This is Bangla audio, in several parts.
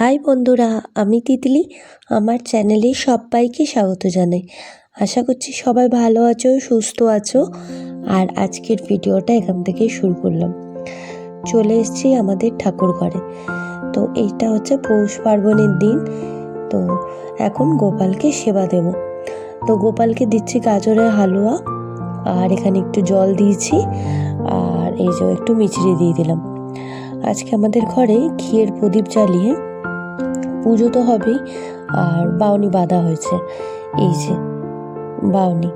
হাই বন্ধুরা, আমি তিতলি। আমার চ্যানেলে সবাইকে স্বাগত জানাই। আশা করছি সবাই ভালো আছো, সুস্থ আছো। আর আজকের ভিডিওটা এখান থেকেই শুরু করলাম। চলে এসেছি আমাদের ঠাকুর ঘরে। তো এইটা হচ্ছে পৌষ পার্বণের দিন। তো এখন গোপালকে সেবা দেব। তো গোপালকে দিচ্ছি গাজরের হালুয়া। আর এখানে একটু জল দিয়েছি। আর এই যে একটু মিছরি দিয়ে দিলাম। আজকে আমাদের ঘরে ঘিয়ের প্রদীপ জ্বালিয়ে পুজো তো হবেই, আর বাউনি বাঁধা হয়েছে, এই যে বাউনি।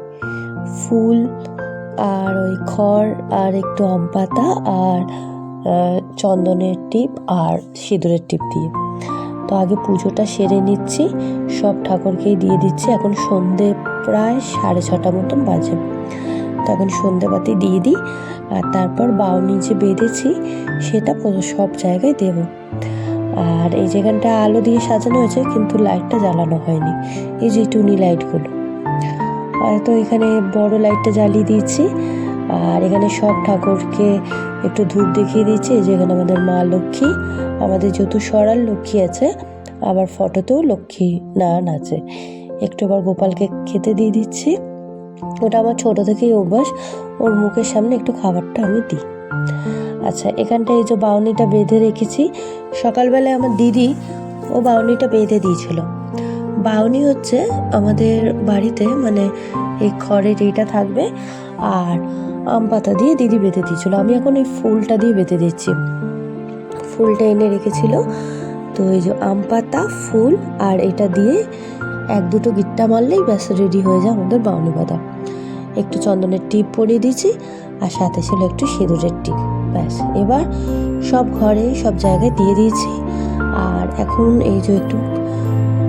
ফুল আর ওই খড় আর একটু আম পাতা আর চন্দনের টিপ আর সিঁদুরের টিপ দিয়ে। তো আগে পুজোটা সেরে নিচ্ছি, সব ঠাকুরকেই দিয়ে দিচ্ছি। এখন সন্ধে প্রায় সাড়ে ছটা মতন বাজে। তো এখন সন্ধেবাতি দিয়ে দিই, আর তারপর বাউনি যে বেঁধেছি, সেটা সব জায়গায় দেবো। আর এই যেখানটা আলো দিয়ে সাজানো হয়েছে, কিন্তু লাইটটা জ্বালানো হয়নি। এই যে টুনি লাইটগুলো তো এখানে বড় লাইটটা জ্বালিয়ে দিয়েছি। আর এখানে সব ঠাকুরকে একটু ধূপ দেখিয়ে দিচ্ছি এই যে এখানে আমাদের মা লক্ষ্মী, আমাদের যেহেতু সরাল লক্ষ্মী আছে, আবার ফটোতেও লক্ষ্মী নারায়ণ আছে। একটু আবার গোপালকে খেতে দিয়ে দিচ্ছি। ওটা আমার ছোট থেকেই অভ্যাস। ওর মুখের সামনে একটু খাবারটা আমি দিই। আচ্ছা এখানটা এই যে বাউনিটা বেঁধে রেখেছি। সকালবেলায় আমার দিদি ও বাউনিটা বেঁধে দিয়েছিল। বাউনি হচ্ছে আমাদের বাড়িতে মানে এই খড়ের এইটা থাকবে আর আম পাতা দিয়ে দিদি বেঁধে দিয়েছিল। আমি এখন এই ফুলটা দিয়ে বেঁধে দিচ্ছি। ফুলটা এনে রেখেছিল। তো এই যে আম পাতা, ফুল আর এটা দিয়ে এক দুটো গিট্টা মারলেই ব্যাস রেডি হয়ে যায় আমাদের বাউনি বাঁধা একটু চন্দনের টিপ পরিয়ে দিয়েছি আর সাথে ছিল একটু সিঁদুরের টিপ। ব্যাস, এবার সব ঘরে সব জায়গায় দিয়ে দিয়েছি। আর এখন এই যে একটু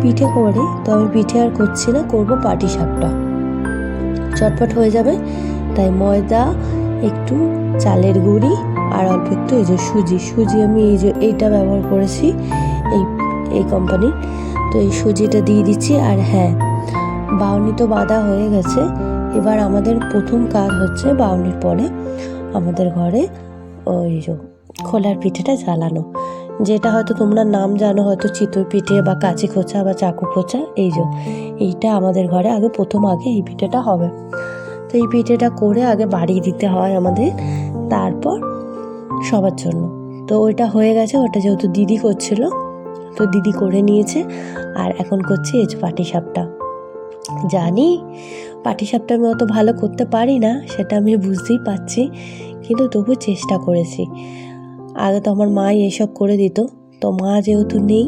পিঠে করে, তো আমি পিঠে আর করছি না, করব পাটি সাপটা। চটপট হয়ে যাবে, তাই ময়দা, একটু চালের গুঁড়ি আর অল্প একটু এই যে সুজি। সুজি আমি এই যে এইটা ব্যবহার করেছি এই এই কোম্পানির তো এই সুজিটা দিয়ে দিচ্ছি, আর হ্যাঁ বাউনি তো বাঁধা হয়ে গেছে। এবার আমাদের প্রথম কাজ হচ্ছে বাউনির পরে আমাদের ঘরে ওই খোলার পিঠেটা জ্বালানো। যেটা হয়তো তোমরা নাম জানো, হয়তো চিতই পিঠে বা কাঁচি খোঁচা বা চাকু খোঁচা, এই যে, এইটা আমাদের ঘরে আগে প্রথম আগে এই পিঠেটা হবে। তো এই পিঠেটা করে আগে বাড়িয়ে দিতে হয় আমাদের, তারপর সবার জন্য। তো ওইটা হয়ে গেছে, ওটা যেহেতু দিদি করছিল, তো দিদি করে নিয়েছে, আর এখন করছি এই যে পাটি সাপটা জানি পাটি সাপটা আমি অত ভালো করতে পারি না, সেটা আমি বুঝতেই পারছি। কিন্তু তবু চেষ্টা করেছি। আগে তো আমার মাই এসব করে দিত, তো মা যেহেতু নেই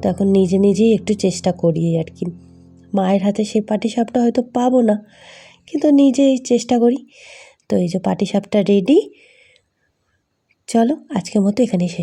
তো এখন নিজে নিজেই একটু চেষ্টা করি আর কি। মায়ের হাতে সেই পাটি সাপটা হয়তো পাবো না, কিন্তু নিজেই চেষ্টা করি। তো এই যে পাটি সাপটা রেডি চলো আজকের মতো এখানেই শেষ।